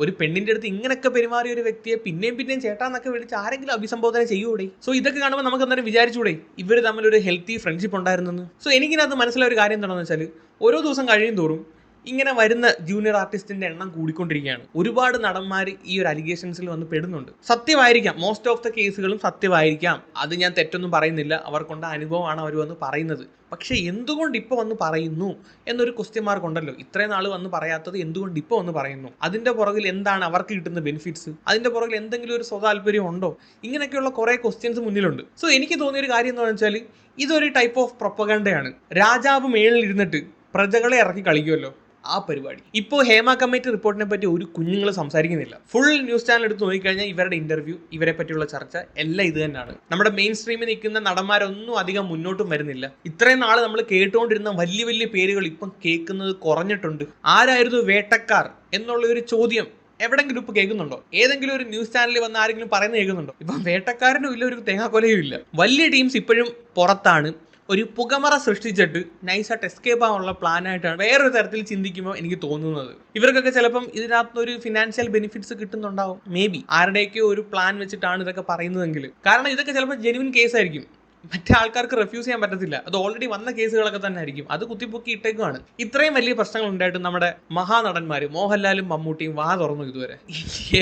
ഒരു പെണ്ണിന്റെ അടുത്ത് ഇങ്ങനെയൊക്കെ പെരുമാറിയ ഒരു വ്യക്തിയെ പിന്നെയും പിന്നെയും ചേട്ടാന്നൊക്കെ വിളിച്ച് ആരെങ്കിലും അഭിസംബോധന ചെയ്യൂടെ സോ ഇതൊക്കെ കാണുമ്പോൾ നമുക്ക് അന്നേരം വിചാരിച്ചൂടെ ഇവർ തമ്മിൽ ഒരു ഹെൽത്തി ഫ്രണ്ട്ഷിപ്പ് ഉണ്ടായിരുന്നെന്ന്? സോ എനിക്കിനകത്ത് മനസ്സിലായ ഒരു കാര്യം എന്താണെന്ന് വെച്ചാൽ ഓരോ ദിവസം കഴിയും തോറും ഇങ്ങനെ വരുന്ന ജൂനിയർ ആർട്ടിസ്റ്റിന്റെ എണ്ണം കൂടിക്കൊണ്ടിരിക്കുകയാണ്. ഒരുപാട് നടന്മാർ ഈ ഒരു അലിഗേഷൻസിൽ വന്ന് പെടുന്നുണ്ട്. സത്യമായിരിക്കാം. മോസ്റ്റ് ഓഫ് ദ കേസുകളും സത്യമായിരിക്കാം. അത് ഞാൻ തെറ്റൊന്നും പറയുന്നില്ല. അവർക്കൊണ്ട അനുഭവമാണ് അവർ വന്ന് പറയുന്നത്. പക്ഷേ എന്തുകൊണ്ട് ഇപ്പോൾ വന്ന് പറയുന്നു എന്നൊരു ക്വസ്റ്റ്യൻ മാർക്ക് ഉണ്ടല്ലോ. ഇത്രയും നാൾ വന്ന് പറയാത്തത് എന്തുകൊണ്ട് ഇപ്പോൾ വന്ന് പറയുന്നു? അതിന്റെ പുറകിൽ എന്താണ് അവർക്ക് കിട്ടുന്ന ബെനിഫിറ്റ്സ് അതിന്റെ പുറകിൽ എന്തെങ്കിലും ഒരു സ്വതാല്പര്യം ഉണ്ടോ? ഇങ്ങനെയൊക്കെയുള്ള കുറേ ക്വസ്റ്റ്യൻസ് മുന്നിലുണ്ട്. സോ എനിക്ക് തോന്നിയ ഒരു കാര്യം എന്ന് വെച്ചാൽ ഇതൊരു ടൈപ്പ് ഓഫ് പ്രൊപ്പഗണ്ടയാണ് രാജാവ് മേളിൽ ഇരുന്നിട്ട് പ്രജകളെ ഇറക്കി കളിക്കുമല്ലോ ആ പരിപാടി. ഇപ്പോൾ ഹേമ കമ്മിറ്റി റിപ്പോർട്ടിനെ പറ്റി ഒരു കുഞ്ഞുങ്ങൾ സംസാരിക്കുന്നില്ല. ഫുൾ ന്യൂസ് ചാനൽ എടുത്ത് നോക്കിക്കഴിഞ്ഞാൽ ഇവരുടെ ഇന്റർവ്യൂ ഇവരെ പറ്റിയുള്ള ചർച്ച എല്ലാം ഇത് തന്നെയാണ്. നമ്മുടെ മെയിൻ സ്ട്രീമിൽ നിൽക്കുന്ന നടന്മാരൊന്നും അധികം മുന്നോട്ടും വരുന്നില്ല. ഇത്രയും നാൾ നമ്മൾ കേട്ടുകൊണ്ടിരുന്ന വലിയ വലിയ പേരുകൾ ഇപ്പം കേൾക്കുന്നത് കുറഞ്ഞിട്ടുണ്ട്. ആരായിരുന്നു വേട്ടക്കാർ എന്നുള്ള ഒരു ചോദ്യം എവിടെങ്കിലും ഇപ്പൊ കേൾക്കുന്നുണ്ടോ? ഏതെങ്കിലും ഒരു ന്യൂസ് ചാനലിൽ വന്ന് ആരെങ്കിലും പറയുന്നത് കേൾക്കുന്നുണ്ടോ? ഇപ്പം വേട്ടക്കാരനും ഇല്ല ഒരു തേങ്ങാക്കൊലയും ഇല്ല. വലിയ ടീംസ് ഇപ്പോഴും പുറത്താണ്. ഒരു പുകമറ സൃഷ്ടിച്ചിട്ട് നൈസായിട്ട് എസ്കേപ്പ് ആവാനുള്ള പ്ലാനായിട്ടാണ് വേറൊരു തരത്തിൽ ചിന്തിക്കുമ്പോൾ എനിക്ക് തോന്നുന്നത്. ഇവർക്കൊക്കെ ചിലപ്പം ഇതിനകത്ത് ഒരു ഫിനാൻഷ്യൽ ബെനിഫിറ്റ്സ് കിട്ടുന്നുണ്ടാവും. മേ ബി ആരുടെയൊക്കെ ഒരു പ്ലാൻ വെച്ചിട്ടാണ് ഇതൊക്കെ പറയുന്നതെങ്കിൽ കാരണം ഇതൊക്കെ ചിലപ്പോൾ ജെനുവിൻ കേസ് ആയിരിക്കും. മറ്റേ ആൾക്കാർക്ക് റെഫ്യൂസ് ചെയ്യാൻ പറ്റത്തില്ല. അത് ഓൾറെഡി വന്ന കേസുകളൊക്കെ തന്നെ ആയിരിക്കും. അത് കുത്തിപ്പൊക്കി ഇട്ടേക്കുവാണ്. ഇത്രയും വലിയ പ്രശ്നങ്ങൾ ഉണ്ടായിട്ട് നമ്മുടെ മഹാനടന്മാര് മോഹൻലാലും മമ്മൂട്ടിയും വാ തുറന്നു ഇതുവരെ.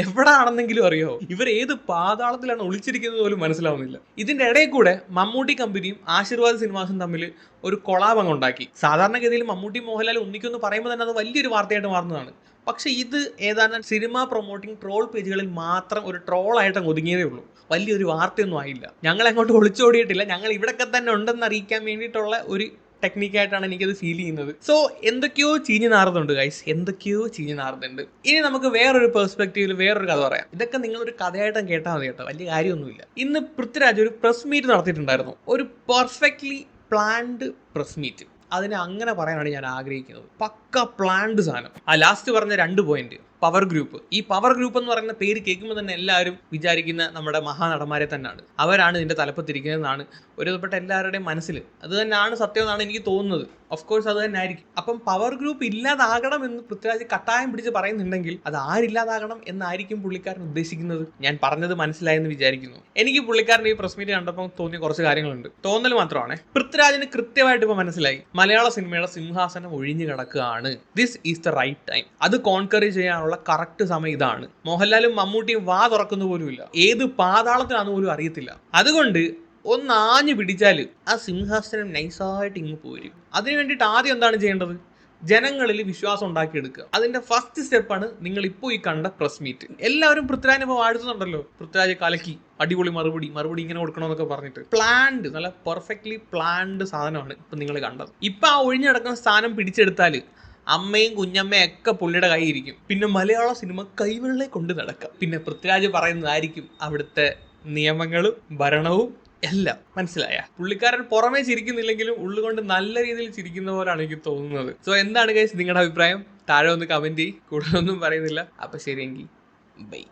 എവിടാണെന്നെങ്കിലും അറിയോ? ഇവർ ഏത് പാതാളത്തിലാണ് ഒളിച്ചിരിക്കുന്നത് പോലും മനസ്സിലാവുന്നില്ല. ഇതിന്റെ ഇടയിൽ കൂടെ മമ്മൂട്ടി കമ്പനിയും ആശീർവാദ് സിനിമാസും തമ്മിൽ ഒരു കൊളാബ് ഉണ്ടാക്കി. സാധാരണഗതിയിൽ മമ്മൂട്ടി മോഹൻലാൽ ഒന്നിക്കൊന്ന് പറയുമ്പോൾ തന്നെ അത് വലിയൊരു വാർത്തയായിട്ട് മാറുന്നതാണ്. പക്ഷെ ഇത് ഏതാണ്ട് സിനിമ പ്രൊമോട്ടിംഗ് ട്രോൾ പേജുകളിൽ മാത്രം ഒരു ട്രോളായിട്ട് അങ്ങ് ഒതുങ്ങിയതേ ഉള്ളൂ. വലിയൊരു വാർത്തയൊന്നും ആയില്ല. ഞങ്ങൾ അങ്ങോട്ട് ഒളിച്ചോടിയിട്ടില്ല ഞങ്ങൾ ഇവിടെയൊക്കെ തന്നെ ഉണ്ടെന്ന് അറിയിക്കാൻ വേണ്ടിയിട്ടുള്ള ഒരു ടെക്നിക്കായിട്ടാണ് എനിക്കത് ഫീൽ ചെയ്യുന്നത്. സോ എന്തൊക്കെയോ ചീഞ്ഞു നാറുന്നുണ്ട് ഗൈസ് എന്തൊക്കെയോ ചീഞ്ഞു നാറുന്നുണ്ട്. ഇനി നമുക്ക് വേറൊരു പെർസ്പെക്റ്റീവിൽ വേറൊരു കഥ പറയാം. ഇതൊക്കെ നിങ്ങളൊരു കഥയായിട്ടും കേട്ടാൽ മതി കേട്ടോ വലിയ കാര്യമൊന്നുമില്ല. ഇന്ന് പൃഥ്വിരാജ് ഒരു പ്രസ് മീറ്റ് നടത്തിയിട്ടുണ്ടായിരുന്നു. ഒരു പെർഫെക്റ്റ്ലി പ്ലാൻഡ് പ്രസ് മീറ്റ് അതിനെ അങ്ങനെ പറയാനാണ് ഞാൻ ആഗ്രഹിക്കുന്നത്. പക്ക പ്ലാൻഡ് സാധനം. ആ ലാസ്റ്റ് പറഞ്ഞ രണ്ട് പോയിന്റ് പവർ ഗ്രൂപ്പ് ഈ പവർ ഗ്രൂപ്പ് എന്ന് പറയുന്ന പേര് കേൾക്കുമ്പോൾ തന്നെ എല്ലാവരും വിചാരിക്കുന്ന നമ്മുടെ മഹാനടന്മാരെ തന്നെയാണ്. അവരാണ് ഇതിന്റെ തലപ്പത്തിരിക്കുന്നതെന്നാണ് ഒരുപെട്ട എല്ലാവരുടെയും മനസ്സിൽ. അത് തന്നെയാണ് സത്യം എന്നാണ് എനിക്ക് തോന്നുന്നത്. ഓഫ് കോഴ്സ് അത് തന്നെ ആയിരിക്കും അപ്പം പവർ ഗ്രൂപ്പ് ഇല്ലാതാകണം എന്ന് പൃഥ്വിരാജ് കട്ടായം പിടിച്ച് പറയുന്നുണ്ടെങ്കിൽ അത് ആരില്ലാതാകണം എന്നായിരിക്കും പുള്ളിക്കാരൻ ഉദ്ദേശിക്കുന്നത്? ഞാൻ പറഞ്ഞത് മനസ്സിലായെന്ന് വിചാരിക്കുന്നു. എനിക്ക് പുള്ളിക്കാരൻ ഈ പ്രസ് മീറ്റ് കണ്ടപ്പോൾ തോന്നിയ കുറച്ച് കാര്യങ്ങളുണ്ട്. തോന്നൽ മാത്രമാണ്. പൃഥ്വിരാജിന് കൃത്യമായിട്ട് ഇപ്പൊ മനസ്സിലായി. മലയാള സിനിമയുടെ സിംഹാസനം ഒഴിഞ്ഞു കിടക്കുകയാണ്. This is the right time അത് കോൺകറി ചെയ്യാനുള്ള കറക്റ്റ് സമയം ഇതാണ്. മോഹൻലാലും മമ്മൂട്ടിയും വാ തുറക്കുന്ന പോലുമില്ല. ഏത് പാതാളത്തിലാണെന്ന് പോലും അറിയത്തില്ല. അതുകൊണ്ട് ഒന്ന് ആഞ്ഞു പിടിച്ചാൽ ആ സിംഹാസനം നൈസായിട്ട് ഇങ്ങ് പോരും. അതിനു വേണ്ടിയിട്ട് ആദ്യം എന്താണ് ചെയ്യേണ്ടത്? ജനങ്ങളിൽ വിശ്വാസം ഉണ്ടാക്കിയെടുക്കുക. അതിന്റെ ഫസ്റ്റ് സ്റ്റെപ്പാണ് നിങ്ങൾ ഇപ്പോൾ ഈ കണ്ട പ്രസ് മീറ്റ് എല്ലാവരും പൃഥ്വിരാജിനെ ഇപ്പോൾ വാഴ്ത്തുന്നുണ്ടല്ലോ. പൃഥ്വിരാജ് കലക്കി. അടിപൊളി മറുപടി. മറുപടി ഇങ്ങനെ കൊടുക്കണമെന്നൊക്കെ പറഞ്ഞിട്ട്. പ്ലാൻഡ് നല്ല പെർഫെക്റ്റ്ലി പ്ലാൻഡ് സാധനമാണ് ഇപ്പൊ നിങ്ങൾ കണ്ടത്. ഇപ്പൊ ആ ഒഴിഞ്ഞു കിടക്കുന്ന സ്ഥാനം പിടിച്ചെടുത്താൽ അമ്മയും കുഞ്ഞമ്മയും ഒക്കെ പുള്ളിയുടെ കൈയിരിക്കും പിന്നെ മലയാള സിനിമ കൈവെള്ളെ കൊണ്ട് നടക്കാം. പിന്നെ പൃഥ്വിരാജ് പറയുന്നതായിരിക്കും അവിടുത്തെ നിയമങ്ങളും ഭരണവും എല്ലാം. മനസ്സിലായ? പുള്ളിക്കാരൻ പുറമേ ചിരിക്കുന്നില്ലെങ്കിലും ഉള്ളുകൊണ്ട് നല്ല രീതിയിൽ ചിരിക്കുന്ന പോലാണ് എനിക്ക് തോന്നുന്നത്. സോ എന്താണ് കേസ് നിങ്ങളുടെ അഭിപ്രായം? താഴെ ഒന്ന് കമന്റ് ചെയ്യും. കൂടുതലൊന്നും പറയുന്നില്ല. അപ്പൊ ശരിയെങ്കിൽ ബൈ